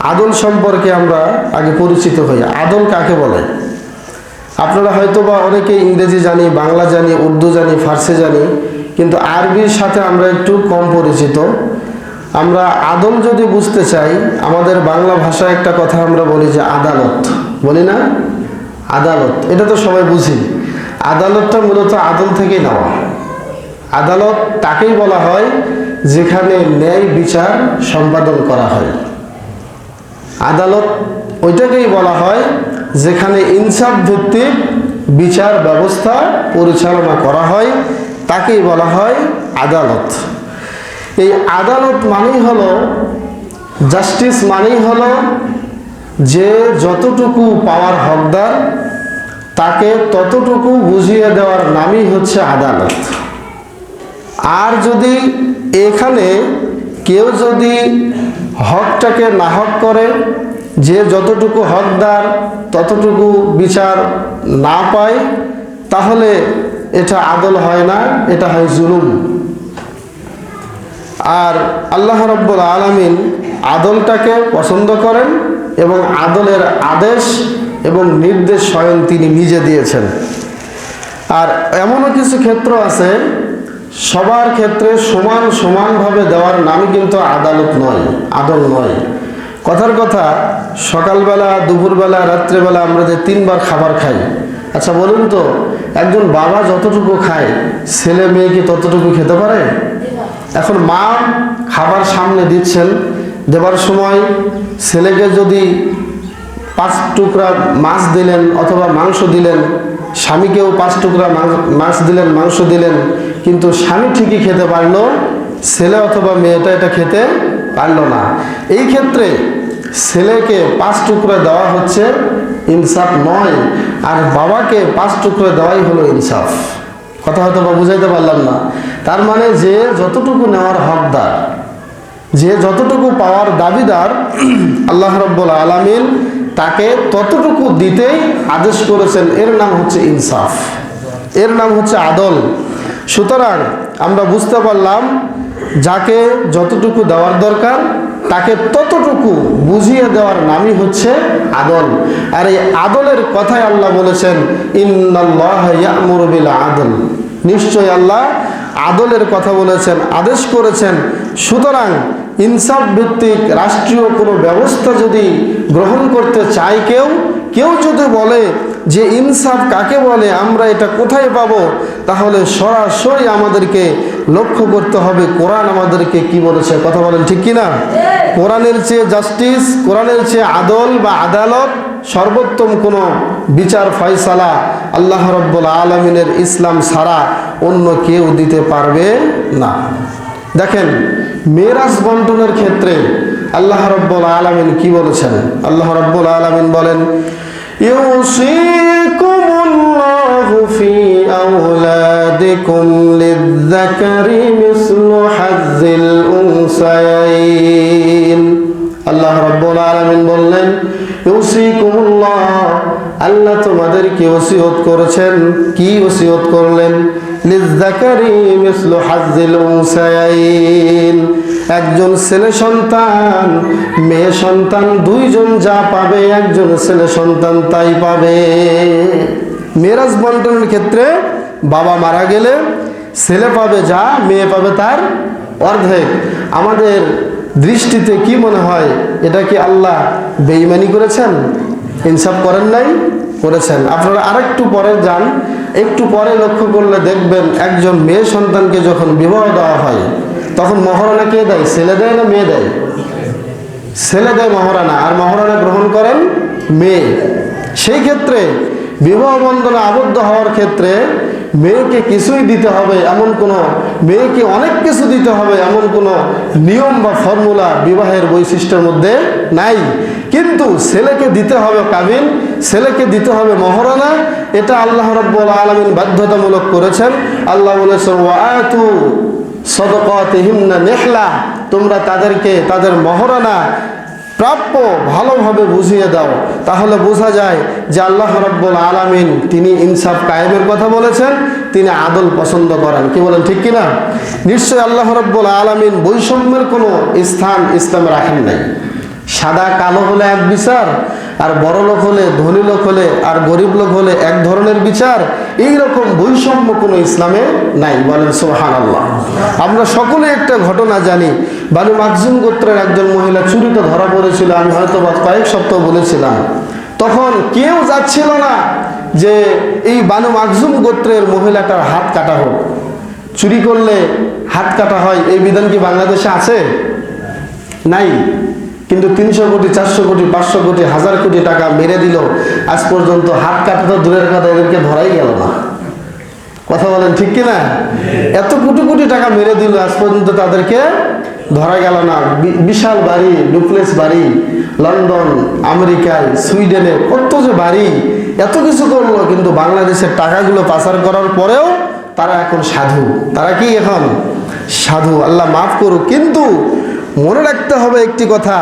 আদল সম্পর্কে আমরা আগে পরিচিত হই। আদল কাকে বলে? আপনারা হয়তো বা অনেকে ইংরেজি জানি, বাংলা জানি, উর্দু জানি, ফার্সি জানি, কিন্তু আরবির সাথে আমরা একটু কম পরিচিত। আমরা আদল যদি বুঝতে চাই, আমাদের বাংলা ভাষায় একটা কথা আমরা বলি যে আদালত। বলি না? আদালত। এটা তো সবাই বুঝি। আদালতটা মূলত আদল থেকেই নেওয়া। আদালত তাকেই বলা হয় যেখানে ন্যায় বিচার সম্পাদন করা হয়। আদালত ওইটাকেই বলা হয় যেখানে ইনসাফ ভিত্তিক বিচার ব্যবস্থা পরিচালনা করা হয়, তাকেই বলা হয় আদালত। এই আদালত মানেই হলো, জাস্টিস মানেই হলো যে যতটুকু পাওয়ার হকদার, তাকে ততটুকু বুঝিয়ে দেওয়ার নামই হচ্ছে আদালত। আর যদি এখানে কেউ যদি হকটাকে নাহক করে, যে যতটুকু হকদার, ততটুকু বিচার না পায়, তাহলে এটা আদল হয় না, এটা হয় জুলুম। আর আল্লাহ রব্বুল আলমিন আদলটাকে পছন্দ করেন এবং আদলের আদেশ এবং নির্দেশ স্বয়ং তিনি নিজে দিয়েছেন। আর এমনও কিছু ক্ষেত্র আছে সবার ক্ষেত্রে সমান সমানভাবে দেওয়ার নামই কিন্তু আদালত নয়, আদল নয়। কথার কথা, সকালবেলা, দুপুরবেলা, রাত্রেবেলা আমরা যে তিনবার খাবার খাই আচ্ছা বলুন তো, একজন বাবা যতটুকু খায়, ছেলে মেয়ে কি ততটুকু খেতে পারে? এখন মা খাবার সামনে দিচ্ছেন, দেবার সময় ছেলেকে যদি পাঁচ টুকরা মাছ দিলেন অথবা মাংস দিলেন, স্বামীকেও পাঁচ টুকরা মাছ দিলেন, মাংস দিলেন, কিন্তু স্বামী ঠিকই খেতে পারল, ছেলে অথবা মেয়েটা এটা খেতে পারল না। এই ক্ষেত্রে ছেলেকে পাঁচ টুকরা দেওয়া হচ্ছে ইনসাফ নয়, আর বাবাকে পাঁচ টুকরা দেওয়াই হলো ইনসাফ। কথা হয়তো বা বুঝাইতে পারলাম না। তার মানে যে যতটুকু নেওয়ার হকদার, যে যতটুকু পাওয়ার দাবিদার, আল্লাহ রব্বুল আলামিন তাকে ততটুকু দিতেই আদেশ করেছেন। এর নাম হচ্ছে ইনসাফ। এর নাম হচ্ছে আদল। সুতরাং আমরা বুঝতে পারলাম, যাকে যতটুকু দেওয়ার দরকার, তাকে ততটুকু বুঝিয়ে দেওয়ার নামই হচ্ছে আদল। আর এই আদলের কথাই আল্লাহ বলেছেন, ইন্নাল্লাহ ইয়ামুরু বিল আদল। নিশ্চয় আল্লাহ আদলের কথা বলেছেন, আদেশ করেছেন। সুতরাং ইনসাফ ভিত্তিক রাষ্ট্রীয় কোনো ব্যবস্থা যদি গ্রহণ করতে চায় কেউ কেউ যদি বলে যে ইনসাফ কাকে বলে, আমরা এটা কোথায় পাবো, তাহলে সরাসরি আমাদেরকে লক্ষ্য করতে হবে কোরআন আমাদেরকে কি বলেছে। কথা বলেন ঠিক কি না কোরআনের চেয়ে জাস্টিস কোরআনের চেয়ে আদল বা আদালত সর্বোত্তম কোনো বিচার ফয়সালা আল্লাহ রব্বুল আলমিনের ইসলাম ছাড়া অন্য কেউ দিতে পারবে না। দেখেন মেরাজ বন্টনের ক্ষেত্রে আল্লাহ রব্বুল আলমিন কি বলেছেন আল্লাহ রব্বুল আলমিন বলেন يوصيكم الله في أولادكم للذكر مثل حظ الأنثيين আল্লাহ রব্বুল আলামিন বললেন ইউসিকুমুল্লাহ আল্লাহ তোমাদেরকে ওসিয়ত করেছেন কি ওসিয়ত করলেন একজন ছেলে সন্তান, মেয়ে সন্তান, দুইজন যা পাবে, একজন ছেলে সন্তান তাই পাবে। মেরাজ বন্টনের ক্ষেত্রে বাবা মারা গেলে ছেলে পাবে যা, মেয়ে পাবে তার অর্ধেক। আমাদের দৃষ্টিতে কি মনে হয়, এটা কি আল্লাহ বেইমানি করেছেন? ইনসাফ করেন নাই? করেছেন। আপনারা আরেকটু পরে যান। একটু পরে লক্ষ্য করলে দেখবেন একজন মেয়ে সন্তানকে যখন বিবাহ দেওয়া হয়, তখন মহারণা কে দেয়? ছেলে দেয় না মেয়ে দেয়? ছেলে দেয় মহারানা আর মহারানা গ্রহণ করেন মেয়ে। সেই ক্ষেত্রে বিবাহ বন্ধনে আবদ্ধ হওয়ার ক্ষেত্রে মেয়েকে কিছুই দিতে হবে এমন কোনো, মেয়েকে অনেক কিছু দিতে হবে এমন কোনো নিয়ম বা ফর্মুলা বিবাহের বৈশিষ্ট্যের মধ্যে নাই। কিন্তু ছেলেকে দিতে হবে কাবিন ছেলেকে দিতে হবে মহরানা এটা আল্লাহ রব্বুল আলমিন বাধ্যতামূলক করেছেন। আল্লাহ বলেছেন ওয়াতু সদকাতিহিন্না নেহলা তোমরা তাদেরকে, তাদের মহরানা প্রাপ্য ভালোভাবে বুঝিয়ে দাও। তাহলে বোঝা যায় যে আল্লাহ রব্বুল আলামিন তিনি ইনসাফ কায়েমের কথা বলেছেন, তিনি আদল পছন্দ করেন। কি বলেন, ঠিক কিনা? নিশ্চয় আল্লাহ রব্বুল আলামিন বৈষম্যের কোনো স্থান ইসলামে রাখেন নাই। সাদা কালো হলে এক বিচার, আর বড় লোক হলে, ধনী লোক হলে, আর গরিব লোক হলে এক ধরনের বিচার এই রকম বৈষম্য কোনো ইসলামে নাই। বলেন সোহান আল্লাহ আমরা সকলে একটা ঘটনা জানি। বানু মাকজুম গোত্রের একজন মহিলা চুরিতে ধরা পড়েছিল, আমি হয়তো বা কয়েক সপ্তাহ বলেছিলাম। তখন কেউ যাচ্ছিল না যে এই বানু মাকজুম গোত্রের মহিলাটার হাত কাটা হোক। চুরি করলে হাত কাটা হয়, এই বিধান কি বাংলাদেশে আছে? নাই। কিন্তু তিনশো কোটি, চারশো কোটি, পাঁচশো কোটি, হাজার কোটি টাকা মেরে দিল। আজ পর্যন্ত হাত কাটা দূরের কথা, এদেরকে ধরাই গেল না। কথা বলেন ঠিক কি না এত কোটি কোটি টাকা মেরে দিল, আজ পর্যন্ত তাদেরকে ধরা গেল না। বিশাল বাড়ি, ডুপ্লেক্স বাড়ি, লন্ডন আমেরিকায় সুইডেনে, কত যে বাড়ি, এত কিছু করল, কিন্তু বাংলাদেশের টাকাগুলো পাচার করার পরেও তারা এখন সাধু। তারা কি এখন? সাধু। আল্লাহ মাফ করুক, কিন্তু মনে রাখতে হবে একটি কথা,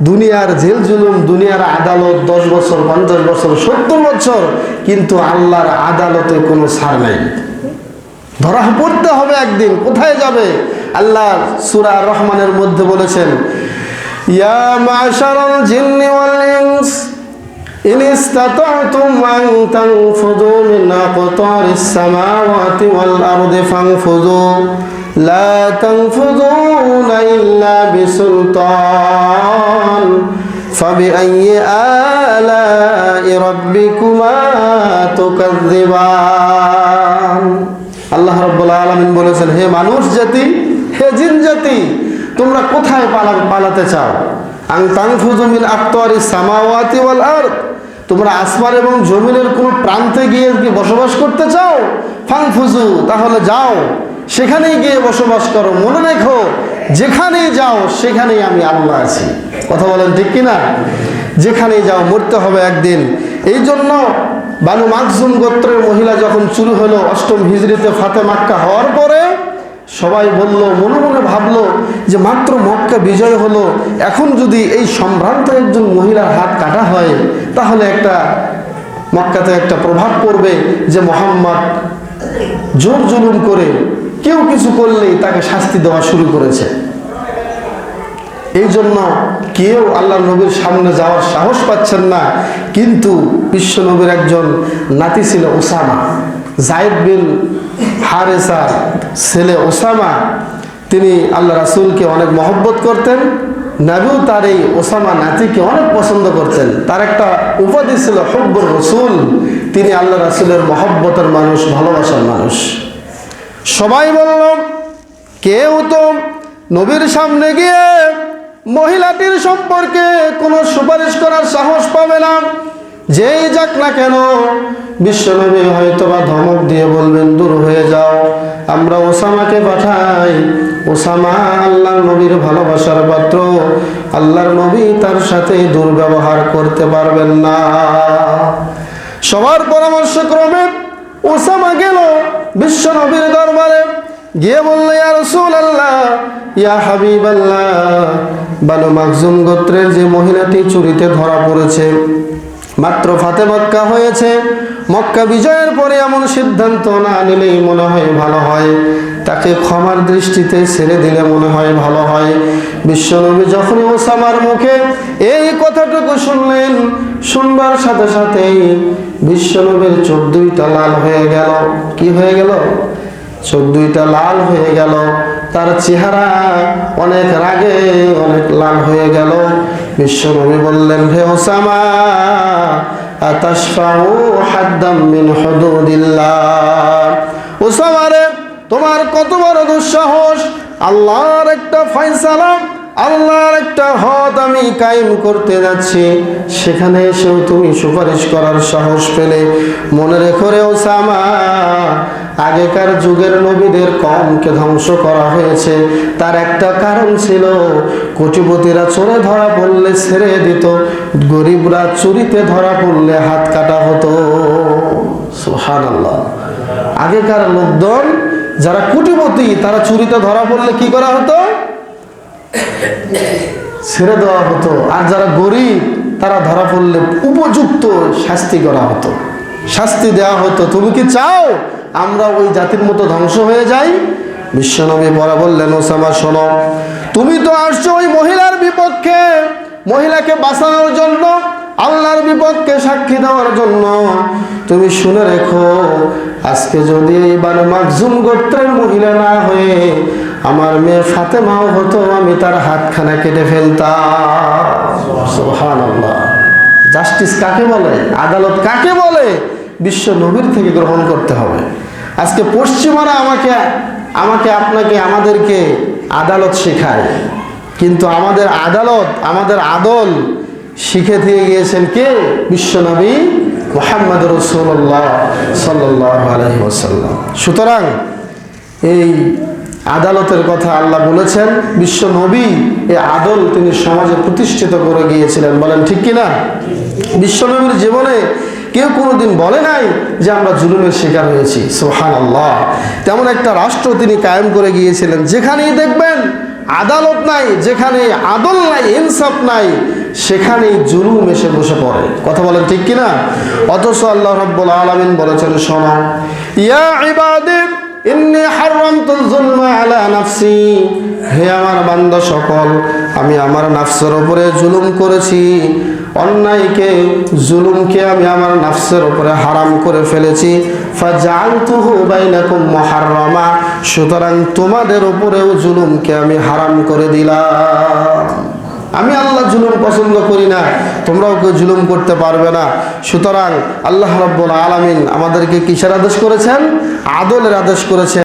দুনিয়ার জেল জুলুম, দুনিয়ার আদালত দশ বছর, পঞ্চাশ বছর, সত্তর বছর, কিন্তু আল্লাহর আদালতে কোনো ছাড় নাই। ধরা পড়তে হবে একদিন, কোথায় যাবে? আল্লাহ সূরা রহমানের মধ্যে বলেছেন, ইয়া মাশারাল জিন্নি ওয়াল ইনস, ইন ইসতাতা'তুম আন তানফুযু মিন aqtaris সামাওয়াতি ওয়াল আরদি ফানফুযু লা তানফুযুনা ইল্লা বিসুলতান فبأي آلاء ربكما تكذبان আল্লাহ রব্বুল আলমিন বলেছেন হে মানুষ জাতি হে জিন জাতি তোমরা কোথায় পালা পালাতে চাও আং তাংফুজু মিন আক্তারি সামাওয়াতি ওয়াল আরদ তোমরা আসমান এবং জমিনের কোন প্রান্তে গিয়ে কি বসবাস করতে চাও ফাংফুজু তাহলে যাও সেখানেই গিয়ে বসবাস করো, মনে রেখো, যেখানেই যাও, সেখানেই আমি আল্লাহ আছি। কথা বলেন ঠিক কিনা? যেখানেই যাও, মরতে হবে একদিন। এই জন্য বানু মাকজুম গোত্রের মহিলা যখন শুরু হলো অষ্টম হিজড়িতে ফাতে মাক্কা হওয়ার পরে, সবাই বলল, মনে মনে ভাবলো যে মাত্র মক্কা বিজয় হলো। এখন যদি এই সম্ভ্রান্ত একজন মহিলার হাত কাটা হয়, তাহলে একটা মক্কাতে একটা প্রভাব পড়বে যে মোহাম্মদ জোর জুলুম করে কেউ কিছু করলেই তাকে শাস্তি দেওয়া শুরু করেছে। এই জন্য কেউ আল্লাহ নবীর সামনে যাওয়ার সাহস পাচ্ছেন না, কিন্তু বিশ্ব নবীর একজন নাতি ছিল ওসামা জায়দ বিন হারেসা ছেলে ওসামা তিনি আল্লাহ রাসূলকে অনেক মহব্বত করতেন, নাবিও তার এই ওসামা নাতিকে অনেক পছন্দ করতেন। তার একটা উপাধি ছিল হব্বর রসুল। তিনি আল্লাহ রাসূলের মহব্বতের মানুষ, ভালোবাসার মানুষ। সবাই বলল, কেউ তো নবীর সামনে গিয়ে মহিলাটির সম্পর্কে কোনো সুপারিশ করার সাহস পাবে না। যেই যাক না কেন, বিশ্বনবী হয়তো বা ধমক দিয়ে বলবেন, দূর হয়ে যাও, আমরা ওসামাকে পাঠাই। ওসামা আল্লাহর নবীর ভালোবাসার পাত্র। আল্লাহর নবী তার সাথে দুর্ব্যবহার করতে পারবেন না। সবার পরামর্শ ক্রমে ওসামা গেল বিশ্ব নবীর দরবারে। গিয়ে বলল, ইয়া রসুল আল্লাহ ইয়া হাবিব আল্লাহ বানু মাকজুম গোত্রের যে মহিলাটি চুরিতে ধরা পড়েছে, মাত্র ফাতে মক্কা হয়েছে। মক্কা বিজয়ের পরে এমন সিদ্ধান্ত না নিলেই মনে হয় ভালো হয়। তাকে ক্ষমার দৃষ্টিতে ছেড়ে দিলে মনে হয় ভালো হয়। বিশ্বনবী যখনই ওসামার মুখে এই কথাটুকু শুনলেন, শুনবার সাথে সাথেই বিশ্বনবীর চোখ লাল হয়ে গেল। কি হয়ে গেল? চোখ দুইটা লাল হয়ে গেল। তার চেহারা অনেক রাগে অনেক লাল হয়ে গেল। বিশ্বনবী বললেন, হে ওসামা, আতাশফাউ হাদ্দাম মিন হুদুদিল্লাহ? ওসামা রে, তোমার কত বড় দুঃসাহস। আল্লাহর একটা ফয়সালা আল্লাহর একটা হদ আমি কায়েম করতে যাচ্ছি। সেখানে এসেও তুমি সুপারিশ করার সাহস পেলে। মনে রেখো রে ওসামা আগেকার যুগের নবীদের কমকে ধ্বংস করা হয়েছে। তার একটা কারণ ছিল, কোটিপতিরা চোরে ধরা পড়লে ছেড়ে দিত, গরিবরা চুরিতে ধরা পড়লে হাত কাটা হতো। আগেকার লোকজন যারা কোটিপতি, তারা চুরিতে ধরা পড়লে কি করা হতো? ছেড়ে দেওয়া হতো। আর যারা গরিব, তারা ধরা পড়লে উপযুক্ত শাস্তি করা হতো। শাস্তি দেওয়া হতো। তুমি কি চাও আমরা ওই জাতির মতো ধ্বংস হয়ে যাই। বিশ্বনবী পরা বললেন, ওসামা, শোনো, তুমি তো আসছো ওই মহিলার বিপক্ষে। মহিলাকে বাঁচানোর জন্য, আল্লাহর বিপক্ষে সাক্ষী দেওয়ার জন্য। তুমি শুনে রেখো, আজকে যদি এই বানু মাকজুম গোত্রের মহিলা না হয়ে আমার মেয়ে ফাতেমাও হতো, আমি তার হাতখানা কেটে ফেলতাম। জাস্টিস কাকে বলে? আদালত কাকে বলে? বিশ্ব নবীর থেকে গ্রহণ করতে হবে। আজকে পশ্চিমারা আমাকে আমাকে আপনাকে, আমাদেরকে আদালত শেখায়। কিন্তু আমাদের আদালত, আমাদের আদল শিখে দিয়ে গিয়েছেন কে? বিশ্বনবী মোহাম্মদ রসুল্লাহ সাল্লাহ সুতরাং এই আদালতের কথা আল্লাহ বলেছেন, বিশ্ব নবী এই আদল তিনি সমাজে প্রতিষ্ঠিত করে গিয়েছিলেন। বলেন ঠিক কিনা? বিশ্ব নবীর জীবনে কেউ কোনোদিন বলে নাই যে আমরা জুলুমের শিকার হয়েছি। সোহান আল্লাহ তেমন একটা রাষ্ট্র তিনি কায়েম করে গিয়েছিলেন। যেখানেই দেখবেন আদালত নাই, যেখানে আদল নাই, ইনসাফ নাই, সেখানেই জুলুম এসে বসে পড়ে। কথা বলেন ঠিক কিনা? অথচ আল্লাহ রব্বুল আলমিন বলেছেন, শোনো, ইয়া ইবাদি, ইন্নি হারামতুল যুলমা আলা নাফসি। হে আমার বান্দা সকল, আমি আমার নাফসের উপরে জুলুম করেছি। অন্যায়কে জুলুমকে আমি আমার নাফসের উপরে হারাম করে ফেলেছি। মুহাররামা, সুতরাং তোমাদের উপরেও জুলুমকে আমি হারাম করে দিলাম। আমি আল্লাহ জুলুম পছন্দ করি না, তোমরাও কেউ জুলুম করতে পারবে না। সুতরাং আল্লাহ রব্বুল আলামিন আমাদেরকে কিসের আদেশ করেছেন? আদলের আদেশ করেছেন।